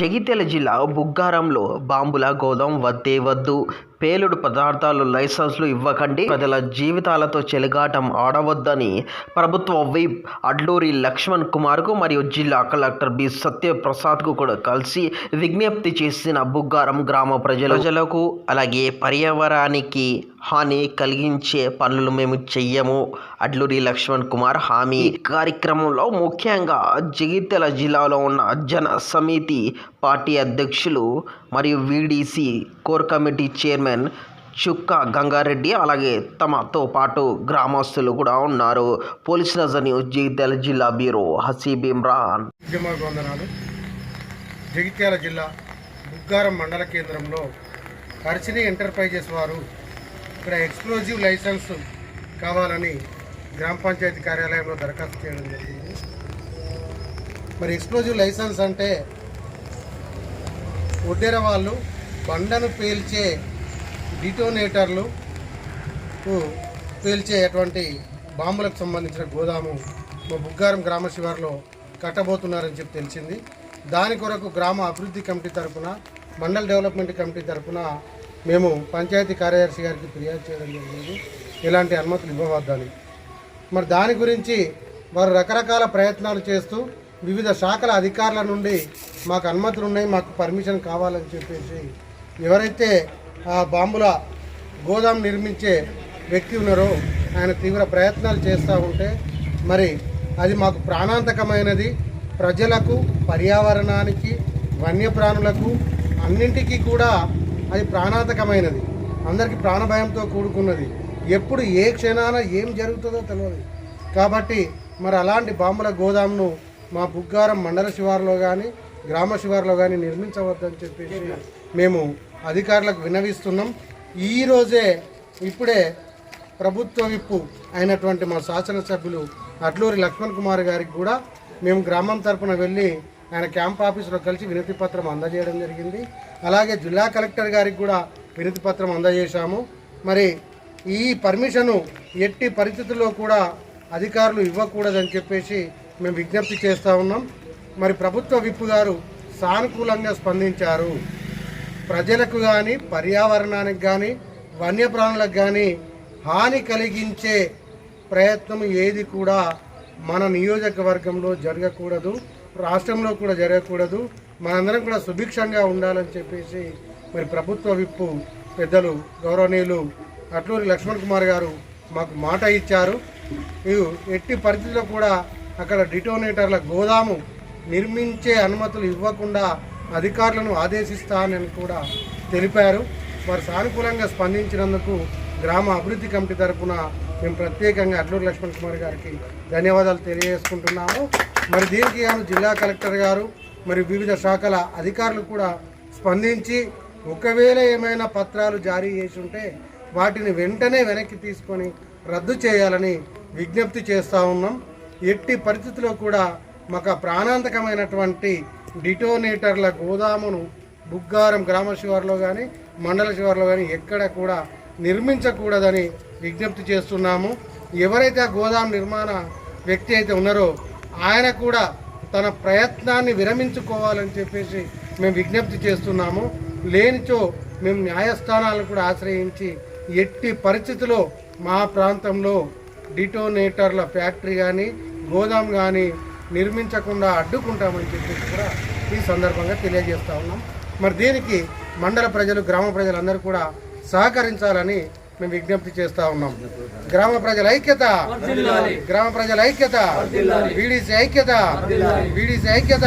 జగిత్యాల జిల్లా బుగ్గారంలో బాంబుల గోదాం వద్దే వద్దు. పేలుడు పదార్థాలు లైసెన్సులు ఇవ్వకండి. ప్రజల జీవితాలతో చెలగాటం ఆడవద్దని ప్రభుత్వ వైప్ అడ్లూరి లక్ష్మణ్ కుమార్కు మరియు జిల్లా కలెక్టర్ బి. సత్యప్రసాద్కు కూడా కలిసి విజ్ఞప్తి చేసిన బుగ్గారం గ్రామ ప్రజల ప్రజలకు అలాగే పర్యావరణానికి హాని కలిగించే పనులు మేము చెయ్యము అడ్లూరి లక్ష్మణ్ కుమార్ హామీ. కార్యక్రమంలో ముఖ్యంగా జగిత్యాల జిల్లాలో ఉన్న జన సమితి పార్టీ అధ్యక్షులు మరియు వీడీసీ కోర్ కమిటీ చైర్మన్ చుక్క గంగారెడ్డి అలాగే తమతో పాటు గ్రామస్తులు కూడా ఉన్నారు. పోలీస్ నజర్ న్యూస్ జగిత్యాల జిల్లా బ్యూరో హసీబ్ ఇమ్రాన్. వందనాలు జగిత్యాల జిల్లా బుగ్గారం మండల కేంద్రంలో హర్షిని ఎంటర్ప్రైజెస్ వారు ఇక్కడ ఎక్స్క్లూజివ్ లైసెన్స్ కావాలని గ్రామ పంచాయతీ కార్యాలయంలో దరఖాస్తు చేయడం జరిగింది. మరి ఎక్స్క్లూజివ్ లైసెన్స్ అంటే ఒడ్డెర వాళ్ళు బండను పేల్చే డిటోనేటర్లు పేల్చే అటువంటి బాంబులకు సంబంధించిన గోదాము మా బుగ్గారం గ్రామ శివారులో కట్టబోతున్నారని చెప్పి తెలిసింది. దాని కొరకు గ్రామ అభివృద్ధి కమిటీ తరపున మండల్ డెవలప్మెంట్ కమిటీ తరపున మేము పంచాయతీ కార్యదర్శి గారికి ఫిర్యాదు చేయడం జరిగింది. ఇలాంటి అనుమతులు ఇవ్వవద్దని. మరి దాని గురించి వారు రకరకాల ప్రయత్నాలు చేస్తూ వివిధ శాఖల అధికారుల నుండి మాకు అనుమతులు ఉన్నాయి మాకు పర్మిషన్ కావాలని చెప్పేసి ఎవరైతే ఆ బాంబుల గోదాం నిర్మించే వ్యక్తి ఉన్నారో ఆయన తీవ్ర ప్రయత్నాలు చేస్తూ ఉంటే మరి అది మాకు ప్రాణాంతకమైనది. ప్రజలకు పర్యావరణానికి వన్యప్రాణులకు అన్నింటికీ కూడా అది ప్రాణాంతకమైనది. అందరికీ ప్రాణభయంతో కూడుకున్నది. ఎప్పుడు ఏ క్షణాన ఏం జరుగుతుందో తెలియదు కాబట్టి మరి అలాంటి బాంబుల గోదాంను మా బుగ్గారం మండల శివారులో కానీ గ్రామ శివారులో కానీ నిర్మించవద్దని చెప్పేసి మేము అధికారులకు విన్నవిస్తున్నాం ఈరోజే ఇప్పుడే ప్రభుత్వ విప్పు అయినటువంటి మా శాసనసభ్యులు అట్లూరి లక్ష్మణ్ కుమార్ గారికి కూడా మేము గ్రామం తరపున వెళ్ళి ఆయన క్యాంప్ ఆఫీసులో కలిసి వినతి పత్రం అందజేయడం జరిగింది. అలాగే జిల్లా కలెక్టర్ గారికి కూడా వినతి పత్రం అందజేశాము. మరి ఈ పర్మిషను ఎట్టి పరిస్థితుల్లో కూడా అధికారులు ఇవ్వకూడదని చెప్పేసి మేము విజ్ఞప్తి చేస్తూ ఉన్నాం. మరి ప్రభుత్వ విప్పు గారు సానుకూలంగా స్పందించారు. ప్రజలకు కానీ పర్యావరణానికి కానీ వన్యప్రాణులకు కానీ హాని కలిగించే ప్రయత్నం ఏది కూడా మన నియోజకవర్గంలో జరగకూడదు. రాష్ట్రంలో కూడా జరగకూడదు. మనందరం కూడా సుభిక్షంగా ఉండాలని చెప్పేసి మరి ప్రభుత్వ విప్పు పెద్దలు గౌరవనీయులు అట్లూరి లక్ష్మణ్ కుమార్ గారు మాకు మాట ఇచ్చారు. ఇవి ఎట్టి పరిస్థితిలో కూడా అక్కడ డిటోనేటర్ల గోదాము నిర్మించే అనుమతులు ఇవ్వకుండా అధికారులను ఆదేశిస్తానని కూడా తెలిపారు. వారు సానుకూలంగా స్పందించినందుకు గ్రామ అభివృద్ధి కమిటీ తరఫున మేము ప్రత్యేకంగా అట్లూరు లక్ష్మణ్ కుమార్ గారికి ధన్యవాదాలు తెలియజేసుకుంటున్నాము. మరి దీనికి గాను జిల్లా కలెక్టర్ గారు మరి వివిధ శాఖల అధికారులు కూడా స్పందించి ఒకవేళ ఏమైనా పత్రాలు జారీ చేసి ఉంటే వాటిని వెంటనే వెనక్కి తీసుకొని రద్దు చేయాలని విజ్ఞప్తి చేస్తూ ఉన్నాం. ఎట్టి పరిస్థితుల్లో కూడా మాకు ప్రాణాంతకమైనటువంటి డిటోనేటర్ల గోదామును బుగ్గారం గ్రామ శివారులో కానీ మండల శివారులో కానీ ఎక్కడ కూడా నిర్మించకూడదని విజ్ఞప్తి చేస్తున్నాము. ఎవరైతే ఆ గోదాం నిర్మాణ వ్యక్తి అయితే ఉన్నారో ఆయన కూడా తన ప్రయత్నాన్ని విరమించుకోవాలని చెప్పేసి మేము విజ్ఞప్తి చేస్తున్నాము. లేనిచో మేము న్యాయస్థానాలను కూడా ఆశ్రయించి ఎట్టి పరిస్థితిలో మా ప్రాంతంలో డిటోనేటర్ల ఫ్యాక్టరీ కానీ గోదాం కానీ నిర్మించకుండా అడ్డుకుంటామని చెప్పేసి కూడా ఈ సందర్భంగా తెలియజేస్తా ఉన్నాం. మరి దీనికి మండల ప్రజలు గ్రామ ప్రజలందరూ కూడా సహకరించాలని మేము విజ్ఞప్తి చేస్తా ఉన్నాం. గ్రామ ప్రజల ఐక్యత. గ్రామ ప్రజల ఐక్యత. వీడీసీ ఐక్యత. వీడీసీ ఐక్యత.